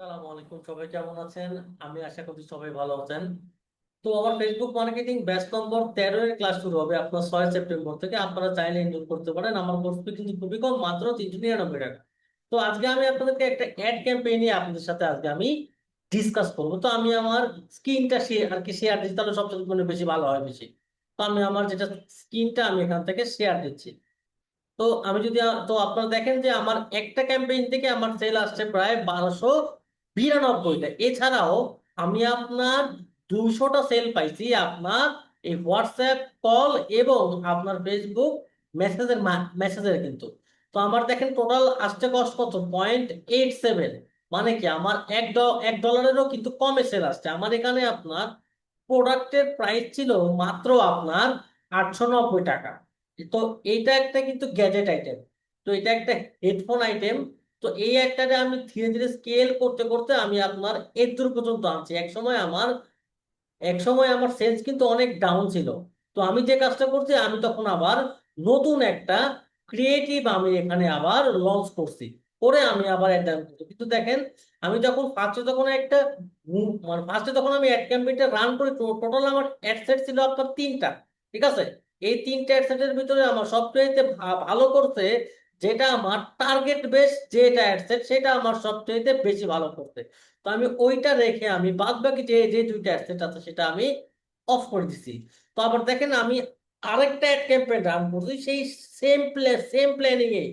আসসালামু আলাইকুম, সবাই কেমন আছেন? আমি আশা সবাই ভালো আছেন। তো আমার ফেসবুক মার্কেটিং ব্যাচ নম্বর তেরো এর ক্লাস শুরু হবে আপনার ছয় সেপ্টেম্বর থেকে। আপনারা চাইলে এনরোল করতে পারেন। আমার কোর্স কিন্তু খুবই কম, মাত্র তিনশো নিরানব্বই টাকা। তো আজকে আমি আপনাদেরকে একটা অ্যাড ক্যাম্পেইন নিয়ে আপনাদের সাথে আজকে আমি ডিসকাস করব। তো আমি আমার স্ক্রিনটা শেয়ার আর কি শেয়ার দিচ্ছি, তাহলে সবচেয়ে মানে বেশি ভালো হয় বেশি। তো আমি আমার যেটা স্ক্রিনটা আমি এখান থেকে শেয়ার দিচ্ছি। তো আমি যদি তো আপনারা দেখেন যে আমার একটা ক্যাম্পেইন থেকে আমার সেল আসছে প্রায় বারোশো বিরানব্বইটা। এছাড়াও আমি আপনার দুশোটা সেল পাইছি, আপনার এই হোয়াটসঅ্যাপ কল এবং আপনার ফেসবুক মেসেজের মেসেজের কিন্তু। তো আমার দেখেন টোটাল আসছে কষ্ট কত পয়েন্ট এইট সেভেন মানে কি আমার এক এক ডলারেরও কিন্তু কমে সেল আসছে। আমার এখানে আপনার প্রোডাক্টের প্রাইস ছিল মাত্র আপনার আটশো নব্বই টাকা। তো এইটা একটা কিন্তু গ্যাজেট আইটেম তো এটা একটা হেডফোন আইটেম তো এই একটাতে আমি ধীরে ধীরে স্কেল করতে করতে আমি আপনার এর দূর পর্যন্ত আনছি। এক সময় আমার, এক সময় আমার সেন্স কিন্তু অনেক ডাউন ছিল। তো আমি যে কাজটা করছি, আমি তখন আবার নতুন একটা ক্রিয়েটিভ আমি এখানে আবার লঞ্চ করছি। করে আমি আবার একটা কিন্তু দেখেন, আমি যখন ফার্স্টে তখন একটা মানে ফার্স্টে তখন আমি অ্যাড ক্যাম্পেইনটা রান করি টোটাল আমার অ্যাড সেট ছিল আপনার তিনটা। ঠিক আছে? এই তিনটা অ্যাড সেটের ভিতরে আমার সবচেয়ে ভালো করছে যেটা আমার টার্গেট বেস যেটা অ্যাড সেট আমার সবচেয়ে বেশি ভালো করছে তো আমি ওইটা রেখে আমি বাদ বাকি যে যে দুইটা অ্যাডসেট আছে, সেটা আমি অফ করে দিছি। তো আবার দেখেন, আমি আরেকটা অ্যাড ক্যাম্পেইন রান করছি, সেই সেম প্লে সেম প্ল্যানিং এ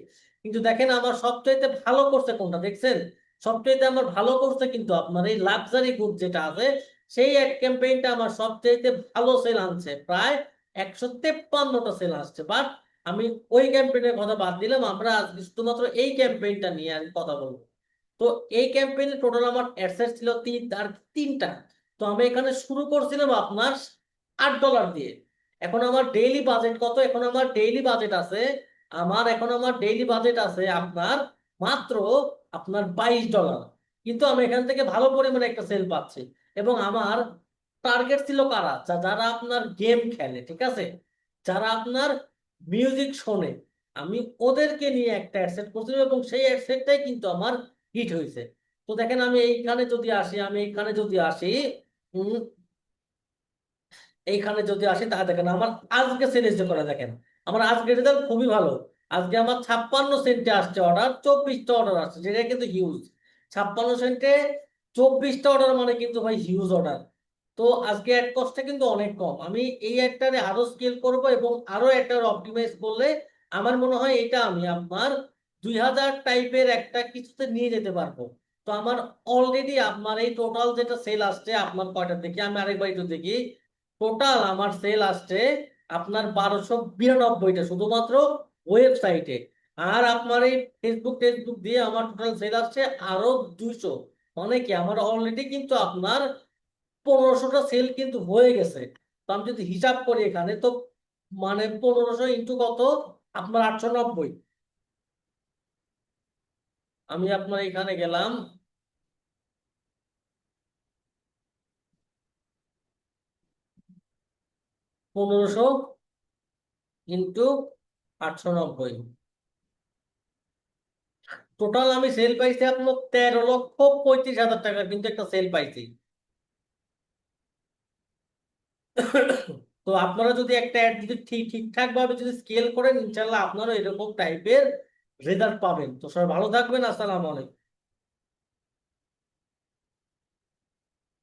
কিন্তু দেখেন, আমার সবচাইতে ভালো করছে কোনটা দেখছেন? সবচাইতে আমার ভালো করছে কিন্তু আপনার এই লাক্সারি গুড যেটা আছে, সেই অ্যাড ক্যাম্পেইনটা আমার সবচাইতে ভালো সেল আনছে। প্রায় একশো তেপ্পান্নটা সেল আসছে। বাট আমি ওই ক্যাম্পেইনের কথা বাদ দিলাম, আমরা আজকে শুধুমাত্র এই ক্যাম্পেইনটা নিয়ে আমি কথা বলব। তো এই ক্যাম্পেইনে টোটাল আমার অ্যাডসেট ছিল তিন, আর তিনটা। তো আমি এখানে শুরু করছিলাম আপনার আট ডলার দিয়ে। এখন আমার ডেইলি বাজেট কত? এখন আমার ডেইলি বাজেট আছে, আমার, এখন আমার ডেইলি বাজেট আছে আপনার মাত্র আপনার বাইশ ডলার কিন্তু আমি এখান থেকে ভালো পরিমাণে একটা সেল পাচ্ছি। এবং আমার টার্গেট ছিল কারা? যারা আপনার গেম খেলে, ঠিক আছে? যারা আপনার মিউজিক শোনে, আমি ওদেরকে নিয়ে একটা অ্যাডসেট করছিলাম এবং সেই অ্যাডসেটটাই কিন্তু আমার হিট হয়েছে। তো দেখেন আমি এইখানে যদি আসি, আমি এইখানে যদি আসি এইখানে যদি আসি, তাহলে দেখেন আমার আজকে সিরিজ করে দেখেন। আমার আজকে রেজাল্ট খুবই ভালো। আজকে আমার ছাপ্পান্ন সেন্টে আসছে অর্ডার চব্বিশটা অর্ডার আসছে যেটা কিন্তু হিউজ ছাপ্পান্ন সেন্টে চব্বিশটা অর্ডার মানে কিন্তু ভাই হিউজ অর্ডার তো আজকে অ্যাড কস্টটা কিন্তু অনেক কম। আমি এই অ্যাডটারে আরও স্কেল করব এবং আরও একটা অপটিমাইজ করলে আমার মনে হয় এটা আমি আপনার দুই হাজার টাইপের একটা কিছুতে নিয়ে যেতে পারব। তো আমার অলরেডি আপনার এই টোটাল যেটা সেল আসছে আপনার কয়টা দেখি? আমি আরেকবার একটু দেখি। টোটাল আমার সেল আসছে আপনার বারোশো বিরানব্বইটা শুধুমাত্র ওয়েবসাইটে আর আপনার এই ফেসবুক টেসবুক দিয়ে আমার টোটাল সেল আসছে আরও দুইশো। মানে কি? আমার অলরেডি কিন্তু আপনার পনেরোশোটা সেল কিন্তু হয়ে গেছে। তো আমি যদি হিসাব করি এখানে, তো মানে পনেরোশো ইন্টু কত? আপনার আটশো নব্বই। আমি আপনার এখানে গেলাম। পনেরোশো ইন্টু আটশো নব্বই। টোটাল আমি সেল পাইছি আপনার তেরো লক্ষ পঁয়ত্রিশ হাজার টাকা, কিন্তু একটা সেল পাইছি। তো আপনারা যদি একটা অ্যাড যদি ঠিক ঠিকঠাক ভাবে যদি স্কেল করেন ইনশাল্লাহ আপনারা এরকম টাইপের রেজাল্ট পাবেন। তো সবাই ভালো থাকবেন, আসসালামু আলাইকুম।